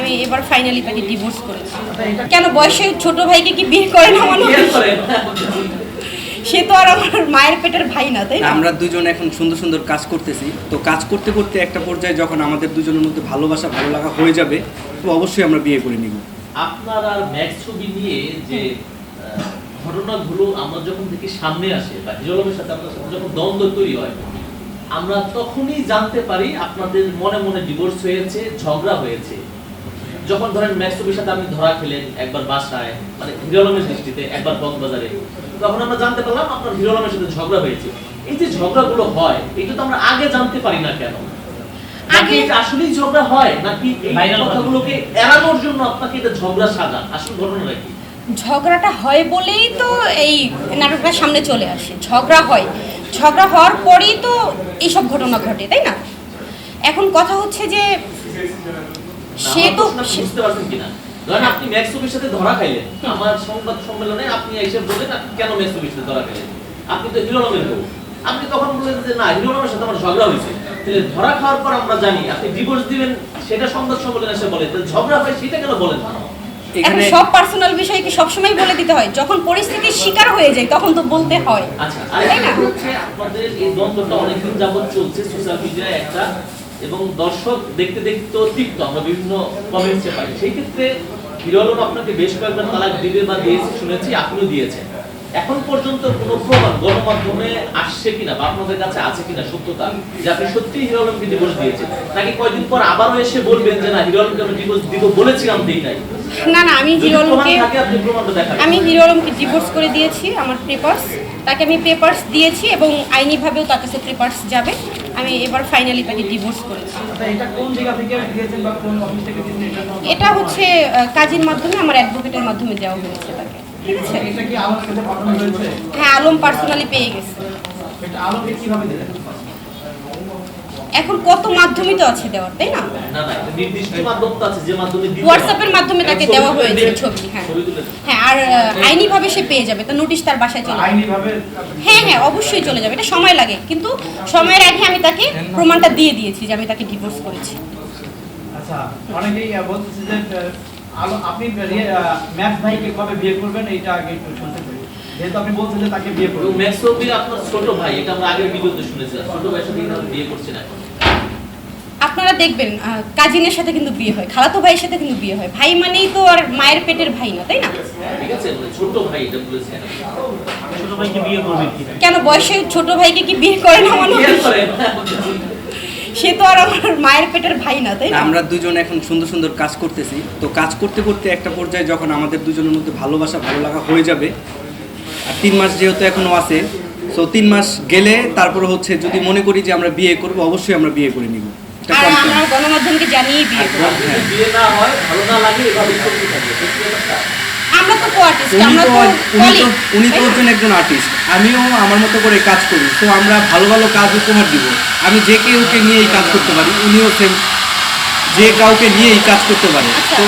আমি এবার ফাইনালি তাকে ডিভোর্স করেছি। কেন বয়সে ছোট ভাইকে কি বিয়ে করে না মানুষ? সে তো আর আমার মায়ের পেটের ভাই না তাই আমরা দুজন এখন সুন্দর সুন্দর কাজ করতেছি। তো কাজ করতে করতে একটা পর্যায়ে যখন আমাদের দুজনের মধ্যে ভালোবাসা ভালো লাগা হয়ে যাবে তো অবশ্যই আমরা বিয়ে করে নিব। আপনার আর ম্যাক্স ছবি নিয়ে যে ঘটনাগুলো আমরা যখন দেখি সামনে আসে বা হিরোলমের সাথে আপনার সাথে যখন দ্বন্দ্ব তৈরি হয় আমরা তখনই জানতে পারি আপনাদের মনে মনে ডিভোর্স হয়েছে ঝগড়া হয়েছে। যখন ধরেন ম্যাক্স ছবির সাথে আপনি ধরা খেলেন একবার বাসায় মানে হিরোলমের দৃষ্টিতে একবার কক্সবাজারে তখন আমরা জানতে পারলাম আপনার হিরোলমের সাথে ঝগড়া হয়েছে। এই যে ঝগড়াগুলো হয় এটা তো আমরা আগে জানতে পারি না কেন? আগে- এটা আসলেই ঝগড়া হয় নাকি এই কথাগুলোকে এড়ানোর জন্য আপনাকে এটা ঝগড়া সাজান আসল ঘটনাটা কি? ঝগড়াটা হয় বলেই তো এই নাটকটা সামনে চলে আসে। ঝগড়া হয়। ঝগড়া হওয়ার পরেই তো এইসব ঘটনা ঘটে তাই না? এখন কথা হচ্ছে যে সে তো বুঝতে পারছেন কিনা? ধরেন আপনি ম্যাক্সুবির সাথে ধরা খাইলেন। আমার সংবাদ সম্মেলনে আপনি এসে বললেন আপনি কেন ম্যাক্সুবির সাথে ধরা খাইলেন? আপনি তো বউ। আপনি তখন বললেন যে না হিরোনামের সাথে আমার ঝগড়া হয়েছে। তাহলে ধরা খাওয়ার পর আমরা জানি আপনি ডিভোর্স দিবেন সেটা সংবাদ সম্মেলনে এসে বলে। তাহলে ঝগড়া হয় সেটা কেন বলেন? না এখন সব পার্সোনাল বিষয় কি সবসময় বলে দিতে হয়? যখন পরিস্থিতির শিকার হয়ে যায় তখন তো বলতে হয়। আচ্ছা আর তাই না? হচ্ছে আপনাদের এই দ্বন্দ্বটা অনেকদিন যাবত চলছে সোশ্যাল মিডিয়ায় একটা এবং দর্শক দেখতে দেখতে তিক্ত আমরা বিভিন্ন কমেন্টসে পাই। সেই ক্ষেত্রে হিরোলম আপনাকে বেশ কয়েকবার তালাক দিবে বা দিয়েছে শুনেছি আপনিও দিয়েছেন। এখন পর্যন্ত কোনো প্রমাণ গণমাধ্যমে আসছে কিনা বা আপনাদের কাছে আছে কিনা সত্যতা যে আপনি সত্যি হিরোলমকে ডিভোর্স দিয়েছেন? নাকি কয়দিন পর আবারও এসে বলবেন যে না হিরোলমকে আমি ডিভোর্স দিব বলেছিলাম দিই নাই না না আমি যদি হিরো প্রমাণ আলমকে থাকে আপনি প্রমাণটা দেখাবেন। আমি হিরো আলমকে ডিভোর্স করে দিয়েছি আমার পেপার্স তাকে আমি পেপার্স দিয়েছি এবং আইনিভাবেও তার কাছে পেপার্স যাবে। আমি এবার ফাইনালি তাকে ডিভোর্স করেছি। আচ্ছা, এটা হচ্ছে কাজের মাধ্যমে আমার অ্যাডভোকেটের মাধ্যমে দেওয়া হয়েছে তাকে। ঠিক আছে? হয়েছে? হ্যাঁ আলম পার্সোনালি পেয়ে গেছে। এখন কত মাধ্যমই তো আছে দেওয়ার তাই না? না না এটা নির্দিষ্ট মাধ্যম তো আছে যে মাধ্যমে দিতে হোয়াটসঅ্যাপের হয়। মাধ্যমে তাকে দেওয়া হয়েছে ছবি হ্যাঁ। হ্যাঁ আর আইনিভাবে সে পেয়ে যাবে তো নোটিশ তার বাসায় চলে যাবে। আইনি ভাবে হ্যাঁ হ্যাঁ অবশ্যই চলে যাবে এটা সময় লাগে কিন্তু সময়ের আগে আমি তাকে প্রমাণটা দিয়ে দিয়েছি যে আমি তাকে ডিভোর্স করেছি। আচ্ছা অনেকেই বলতেছে যে আপনি ম্যাথ ভাইকে কবে বিয়ে করবেন এইটা আগে একটু শুনতে চাই। যেহেতু আপনি বলছেন যে তাকে বিয়ে আপনার ছোট ভাই এটা আমরা আগের ভিডিওতে শুনেছিলাম ছোট ভাইয়ের সাথে কিন্তু বিয়ে করছেন এখন। আপনারা দেখবেন কাজিনের সাথে কিন্তু বিয়ে হয় খালাতো ভাইয়ের সাথে কিন্তু বিয়ে হয়। ভাই মানেই তো আর মায়ের পেটের ভাই না তাই না? ঠিক আছে মানে ছোট ভাই এটা বলেছেন ছোট ভাইকে বিয়ে করবেন কি? কেন বয়সে ছোট ভাইকে কি বিয়ে করে না করেন সে তো আর আমার মায়ের পেটের ভাই না তাই না? আমরা দুজন এখন সুন্দর সুন্দর কাজ করতেছি। তো কাজ করতে করতে একটা পর্যায়ে যখন আমাদের দুজনের মধ্যে ভালোবাসা ভালো লাগা হয়ে যাবে তিন মাস যেহেতু এখনও আছে তো তিন মাস গেলে তারপরে হচ্ছে যদি মনে করি যে আমরা বিয়ে করব অবশ্যই আমরা বিয়ে করে নিব আর আমরা গণমাধ্যমকে জানিয়ে বিয়ে করব। বিয়ে না হয় ভালো না লাগে এভাবে চলতে থাকবে ঠিক আছে ব্যাপারটা? আমরা তো আর্টিস্ট আমরা তো তো উনি তো colleague, উনি তো তাই না? হচ্ছেন একজন আর্টিস্ট আমিও আমার মতো করে কাজ করি তো আমরা ভালো ভালো কাজ উপহার দিব আমি যে কেউকে নিয়ে এই কাজ করতে পারি উনিও সেম যে কাউকে নিয়ে এই কাজ করতে পারে আচ্ছা তো।